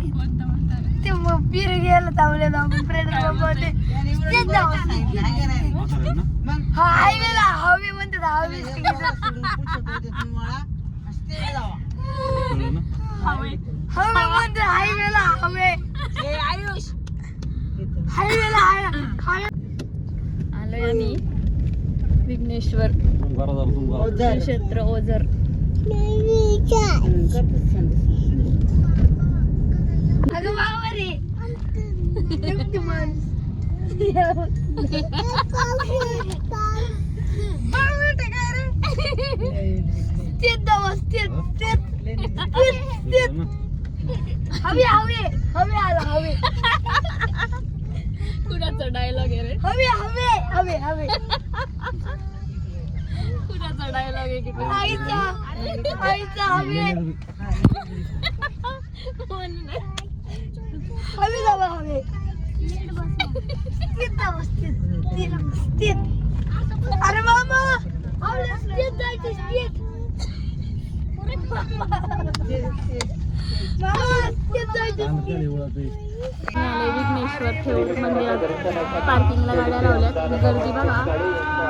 म्हणतात ते मग पीर ना आपण ते? हा हायवेला हवे म्हणतात हवे? हवे हायवेला हवे आयुष. हायवेला हाय आलोय आम्ही. विघ्नेश्वर. क्षेत्र ओझर. कळलं ना? हवे हवे हवे आला हवे. कुणाचा डायलॉग आहे रे? हवे हवे हवे हवे. कुणाचा डायलॉग आहे की आईचा आईचा हवे जावा हवे तेच जा वस्तीत तेच वस्तीत. अरे मामा! आपल्या स्टेट जायचं स्टेट विघ्नेश्वर ठेव मंदिरात पार्किंगला गाड्या लावल्यात. गर्दी बघा.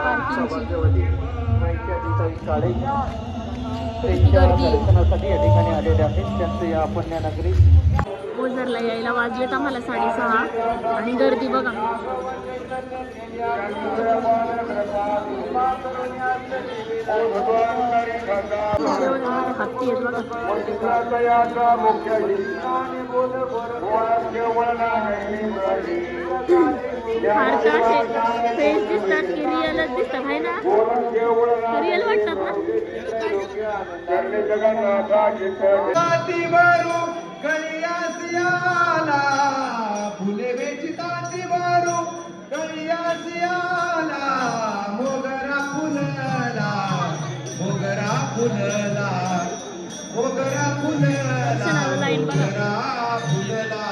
पार्किंगची. गर्दी. आहे. ओझरला यायला वाजलेत आम्हाला साडेसहा. आणि गर्दी बघा. हत्ती आहेत बघा. फेस दिसतात की रिअलच दिसतात आहे ना? रिअल वाटतात ना? कलियासियाला फुले वेची ताती मारू कलियासियाला मोगरा फुलला मोगरा फुलला मोगरा फुलला. मोगरा फुलला.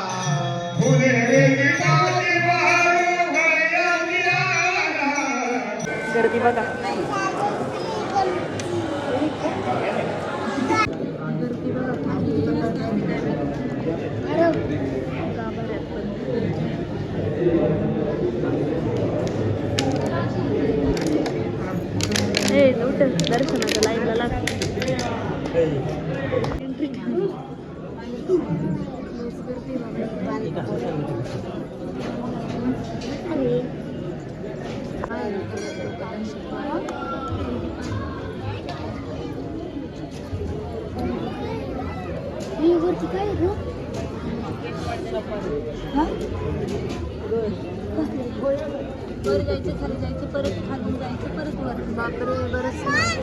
फुले वेची ताती मारू कलियासियाला गर्दी बघा गर्दी बघा किती आहे. गाभाऱ्यात पण. ए उठ दर्शनाच्या लाईनला लागते वर जायचं खाली जायचं परत खाली जायचं परत वर. बापरे बरंच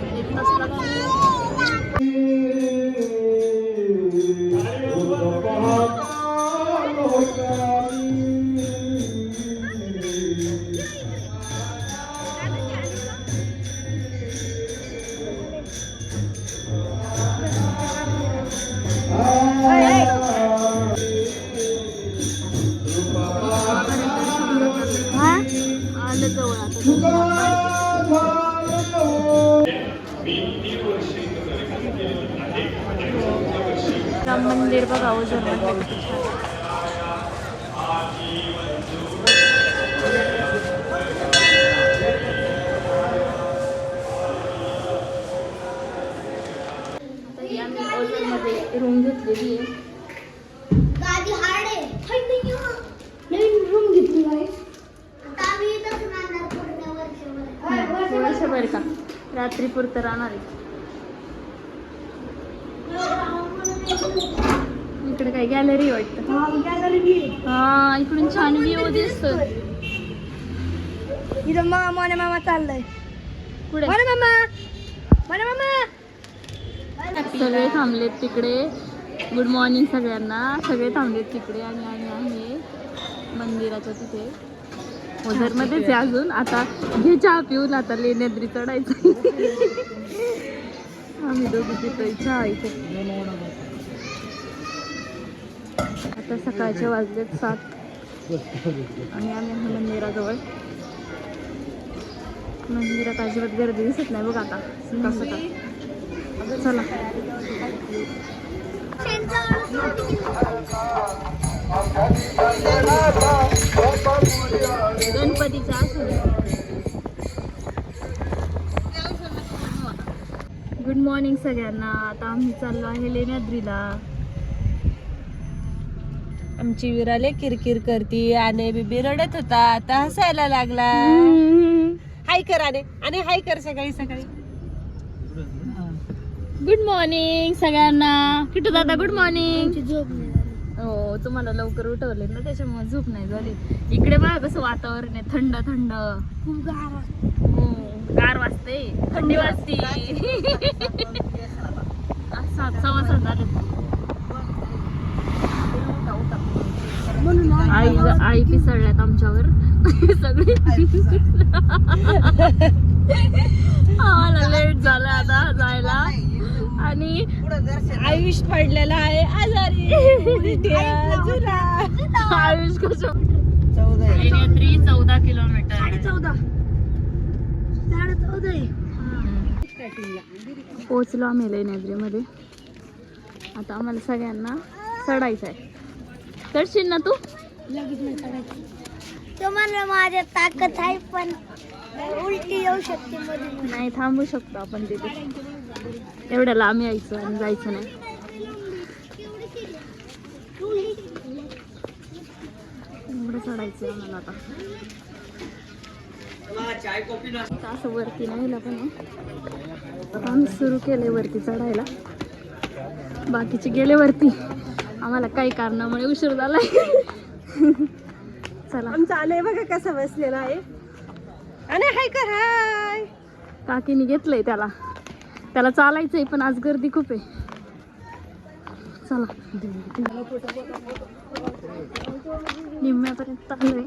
ओझरमध्ये रूम घेतलेली आहे. नाही हो. नवीन रूम घेतली आहे वर्षभर. का? रात्री पुरतं राहणार आहे इकडे काय गॅलरी वाटतं. हा इकडून छान व्ह्यू दिसतो इथं मा माने मामा चाललाय. पुढे माने मामा! माने मामा! सगळे थांबलेत तिकडे. गुड मॉर्निंग सगळ्यांना. सगळे थांबलेत तिकडे आणि आम्ही आहे मंदिराच्या तिथे. ओझरमध्येच आहे अजून. आता घे चहा पिऊन आता लेण्याद्री चढायचं आम्ही दोघी तिथे चहा इथे. आता सकाळचे वाजलेत सात. आणि आम्ही आहे मंदिराजवळ. मंदिरात अजिबात गर्दी दिसत नाही बघ आता. चला. गणपतीचा गुड मॉर्निंग सगळ्यांना. आता आम्ही चाललो आहे लेण्याद्रीला. आमची विराले किरकिर करती आणि बिबी रडत होता आता हसायला लागला. हाय कर आणि आणि हाय कर सकाळी सकाळी. गुड मॉर्निंग सगळ्यांना. किटू दादा गुड मॉर्निंग. हो तुम्हाला लवकर उठवले ना त्याच्यामुळे झोप नाही झाली. इकडे बघा कसं वातावरण आहे थंड थंड. खूप गार. हो, गार वाजते थंडी वाजते. सात सव्वा सात झाले म्हणून आम्ही आई आई पिसळल्यात आमच्यावर. सगळे आम्हाला लेट झालं आता जायला. आणि आयुष पडलेला आहे. आजारी. आयुष कसं चौदा किलोमीटर चौदा. साडे चौदा पोचलो आम्ही लेण्याद्रीमध्ये आता आम्हाला सगळ्यांना चढायचं आहे चढशील ना तू? तो म्हणलं माझ्या ताकद आहे पण उलटी येऊ शकते मध्ये नाही थांबू शकतो आपण तिथे. एवढ्या लांब यायचं आणि जायचं नाही. एवढं चढायचं आम्हाला आता. असं वरती नाही पण आम्ही सुरू केलंय वरती चढायला. बाकीचे गेले वरती. आम्हाला काही कारणामुळे उशीर झालाय. चला. आमचा आलंय बघा कसा बसलेला आहे. आणि हाय कर हाय. काकीने घेतलंय त्याला. त्याला चालायचंय पण आज गर्दी खूप आहे. चला. निम्म्यापर्यंत चालू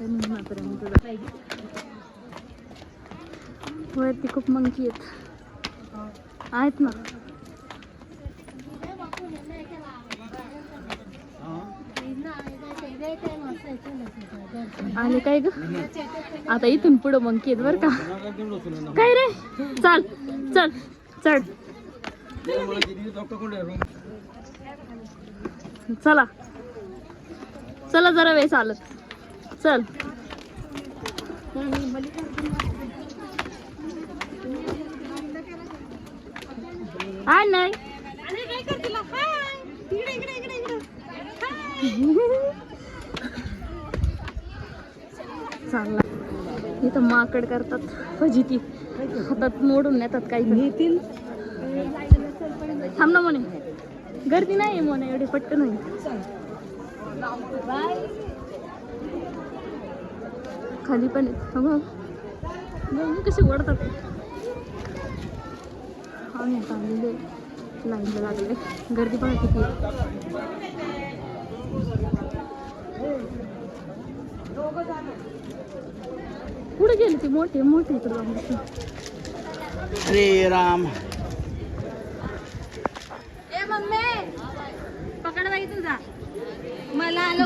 आहे आता तुला पाहिजे वरती खूप मंकी आहेत. आहेत ना? आणि काय ग? आता इथून पुढं मग केत बर का. काय रे? चल चल चल. चला. चला जरा वेळ चालत. चल. हा नाही चांगला. इथं माकड करतात. फजिती. हातात मोडून नेतात काही नेतील. थांब ना मोने. गर्दी नाही मोने. एवढी पट्ट नाही. खाली पण आहेत. हा कसे ओढतात. आम्ही आता आलेले लाईनला लागले. गर्दी बघा किती. कुठे गेली ती? मोठी मोठी इकडे जाऊन बसली. हरे राम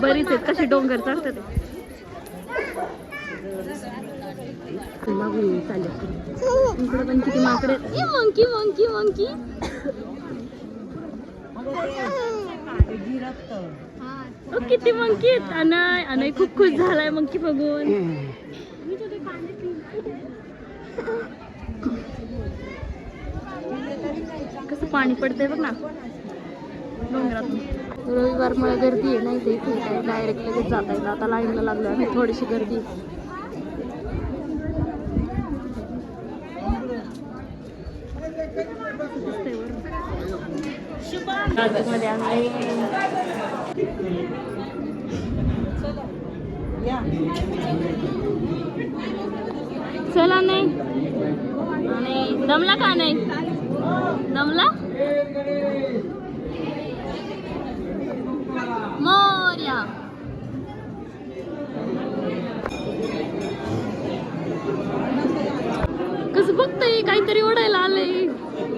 बरीच आहेत कसे डोंगर चढतात इकडे पण किती माकडे मंकी मंकी मंकी किती मंकी आहेत? अनय अनय खूप खुश झालाय मंकी बघून. कसं पाणी पडतंय बघ ना. डोंगरातून. रविवारमुळे गर्दी आहे नाही ते इथे डायरेक्ट लगेच जाता येईल. आता लाईनला लागलो आणि थोडीशी गर्दी आहे. दिसतंय बरं. आतमध्ये आम्ही चला नाही. आणि दमला का नाही? दमला? मोर्या. कसं बघतय काहीतरी ओढायला आलंय.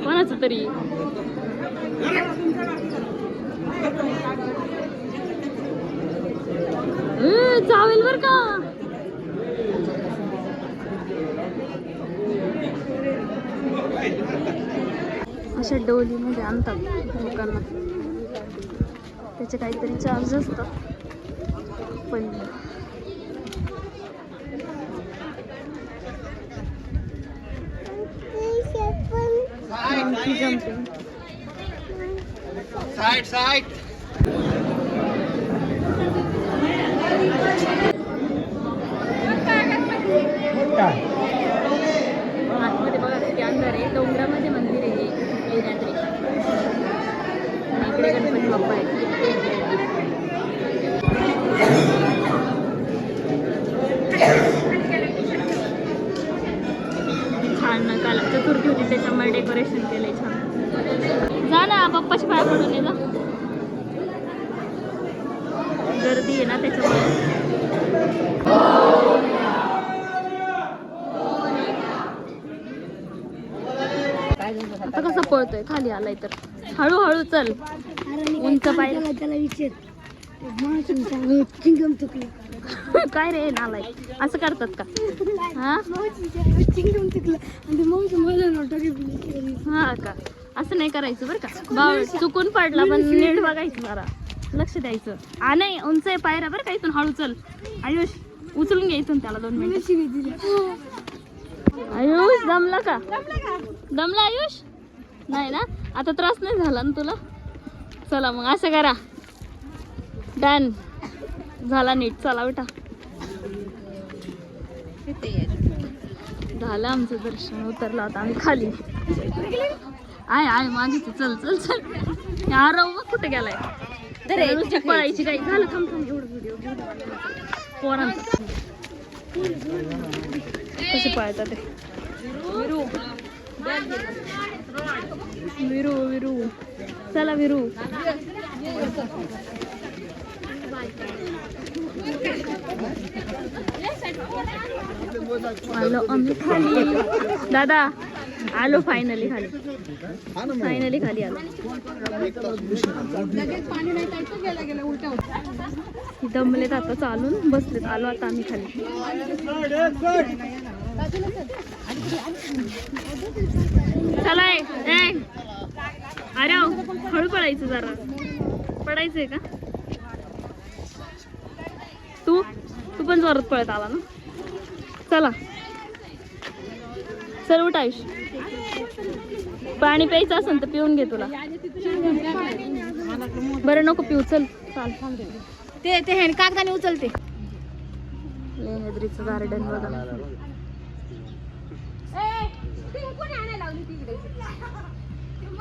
कोणाचं तरी? चावेल बर का? अशा डोलीमध्ये आणतात लोकांना. त्याचे काहीतरी चार्ज असतात. पण जम्पिंग साईड साईड आतमध्ये बघा किती अंधार आहे. डोंगरामध्ये मंदिर आहे हे. लेण्याद्री आणि इकडे गणपती बाप्पा आहे छान काल चतुर्थी होती त्याच्यामुळे डेकोरेशन केलंय छान. जा ना बाप्पाची पाया पडून ये जा गर्दी आहे ना त्याच्यामुळे. आता कसा पळतोय? खाली आलाय तर. हळूहळू चल. उंच पाय. त्याला विचार काय रे नालाय असं करतात का? हा? हा का? असं नाही करायचं बरं का. बावळ चुकून पडला पण नीट बघायचं जरा. लक्ष द्यायचं. आ नाही उंच आहे पायऱ्या बरं का इथून हळू चल. आयुष उचलून घे इथून त्याला दोन मिनिट. आयुष दमला का? दमला आयुष? नाही ना? आता त्रास नाही झाला ना तुला? चला मग असं करा. डन. झाला नीट. चला बेटा झालं आमचं दर्शन. उतरलं आता आम्ही खाली. आहे आहे मागितलं चल चल चल. यार मग कुठे गेलाय? नुसती पळायची काही. झालं थांब थांब एवढं व्हिडिओ पोरांचा. कसे पळतात ते? विरू. विरू विरू. चला विरू. आलो आम्ही खाली. दादा आलो फायनली खाली. फायनली खाली आलो. दमलेत आता चालून बसलेत. आलो आता आम्ही खाली. चला. अरे हळू पडायचं जरा. पडायचंय का? तू? तू पण जोरात पळत आला ना? चला. चल उठ आयुष. पाणी प्यायचं असेल तर पिऊन घे तुला. बरं नको पिऊ चल. चाल ते ते हे कागदाने उचलते. लेण्याद्रीचं गार्डन बघा.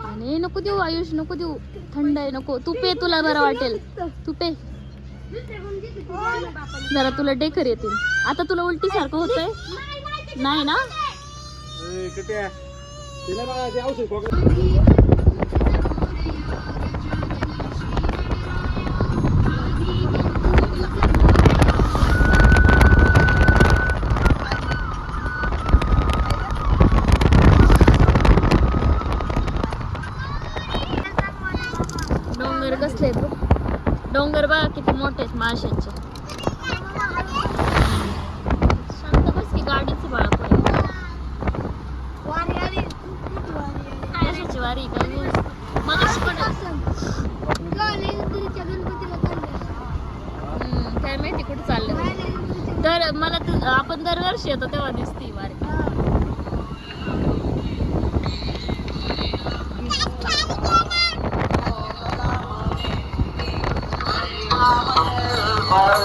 आणि नको देऊ आयुष नको देऊ. थंड आहे नको. तू पे तुला बरं वाटेल. तू पे. जरा तुला डेकर येतील. आता तुला उलटी सारखं होतंय. नाही ना? तिला बघा ते औषध खोकला डोंगर कसले आहेत बघ. डोंगर बघा किती मोठे आहेत माशांचे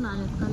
なるか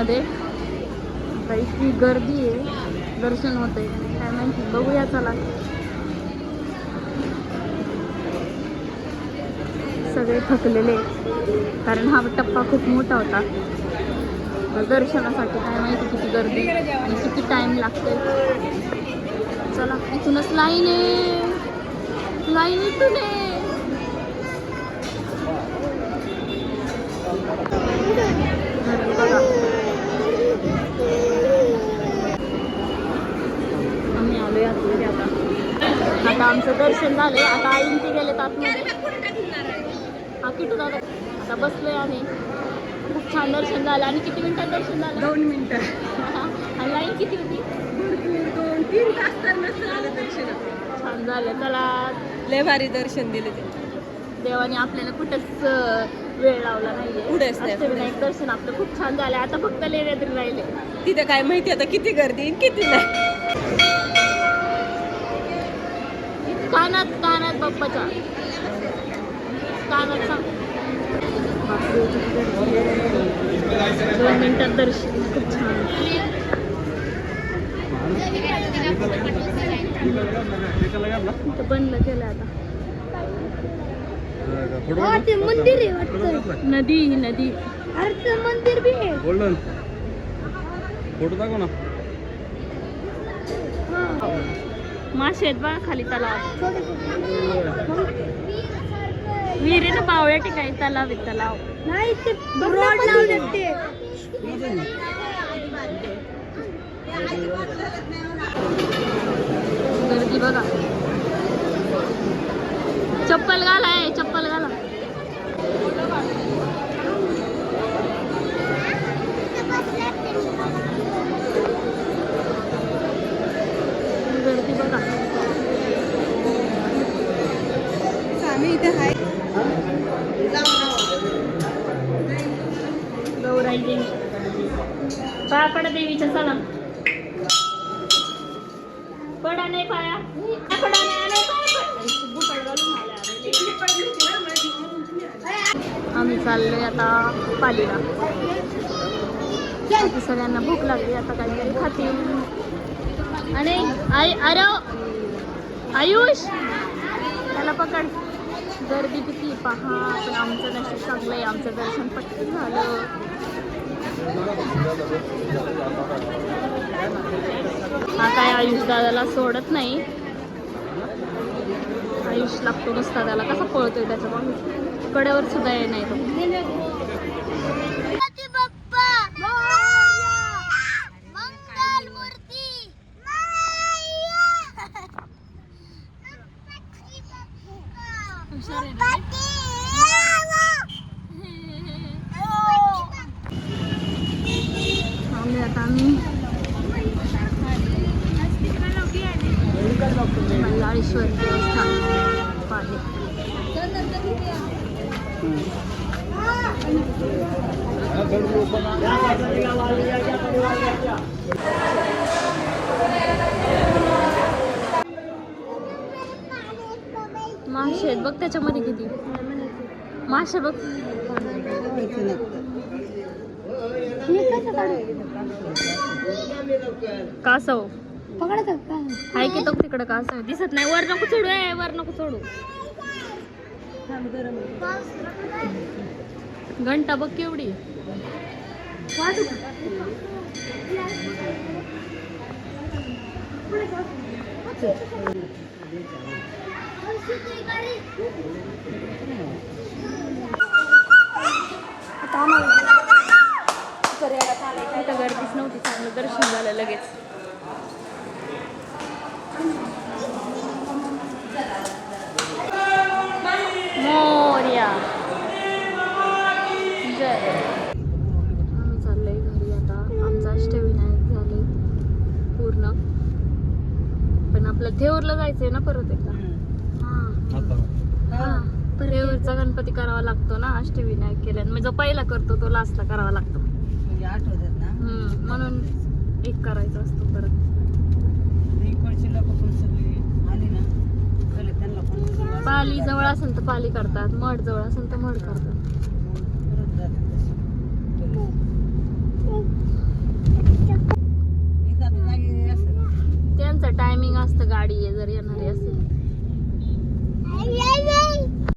मध्ये. इतकी गर्दी आहे. दर्शन होतंय. काय माहिती बघूया चला. सगळे थकलेले कारण हा टप्पा खूप मोठा होता. दर्शनासाठी काय माहिती किती गर्दी आणि किती टाइम लागतोय. चला इथूनच लाईन आहे. लाईन इथून आहे गर्दी बघा आम्ही आलोय आतमध्ये आता आता आमचं दर्शन झालंय. आता आईन ते गेले आतमध्ये. हा किटू दादा. आता बसलोय आम्ही. खूप छान दर्शन झालं. आणि किती मिनिटात दर्शन झालं? दोन मिनिटं. आणि लाईन किती होती? भरपूर दोन तीन तास तर नसतं झालं दर्शन. छान झालं. चला. लय भारी दर्शन दिलं ते देवाने आपल्याला कुठंच वेळ लावला नाही, दर्शन आपलं खूप छान झालं आता फक्त लेण्याद्री राहिले. तिथे काय माहिती आता किती गर्दी किती नाही. कानात कानात बाप्पाच्या. कानात सांग. दोन मिनिटात दर्शन खूप छान. बंद केलं आता. हा ते मंदिर आहे वाटतं. नदी नदी. अरे ते मंदिर बी आहे. गोल्डन फोटो दाखव ना. मासे आहेत खाली तलाव. विहिरीनं पावळ्या ठिकाणी तलाव आहे तलाव. नाही ते रोड लावले ते. गर्दी बघा चप्पल घालाय चप्पल घाला गर्दी बघा आम्ही इथे आहे गौराई देवी पायाकडे देवीच्या चला पडा नाही पाया पडा नाही आलाय पाया पड. बुटात घालून आलाय. आम्ही चाललोय आता पालीला. आता सगळ्यांना भूक लागली आता काहीतरी खातील आणि आई अरे आयुष! त्याला पकड. गर्दी किती पहा पण आमचं नशीब चांगलं आहे आमचं दर्शन पटकन झालं. हा काय आयुष दादाला सोडत नाही. आयुष लागतो नुसता त्याला कसा पळतोय त्याच्यामागे? कड्यावर सुद्धा ये नाही आता आम्ही. मल्लाळेश्वर देवस्थान पाहिले मासे बघ त्याच्यामध्ये किती. मासे बघ? कासव. पकडतात का? हाय की तो तिकडं कासव दिसत नाही. वर नको चढू ए वर नको चढू. घंटा बघ केवढी. गर्दीच नव्हती चांगलं दर्शन झालं लगेच. मोर्या. जय. आम्ही चाललोय घरी आता. आमचा अष्टविनायक झाले. पूर्ण. पण आपलं थेऊरला जायचंय ना परत एकदा? हा. थेऊरचा गणपती करावा लागतो ना अष्टविनायक केल्यानं. म्हणजे जो पहिला करतो तो लास्टला करावा लागतो. आठवतात ना? हम्म, म्हणून एक करायचा असतो परत. इकडची लोक पण सगळी आली ना चला त्यांना पण पाली जवळ असेल तर पाली करतात मठ जवळ असेल तर मठ करतात. त्यांचा त्यांचं टायमिंग असतं गाडी जर येणारी असेल.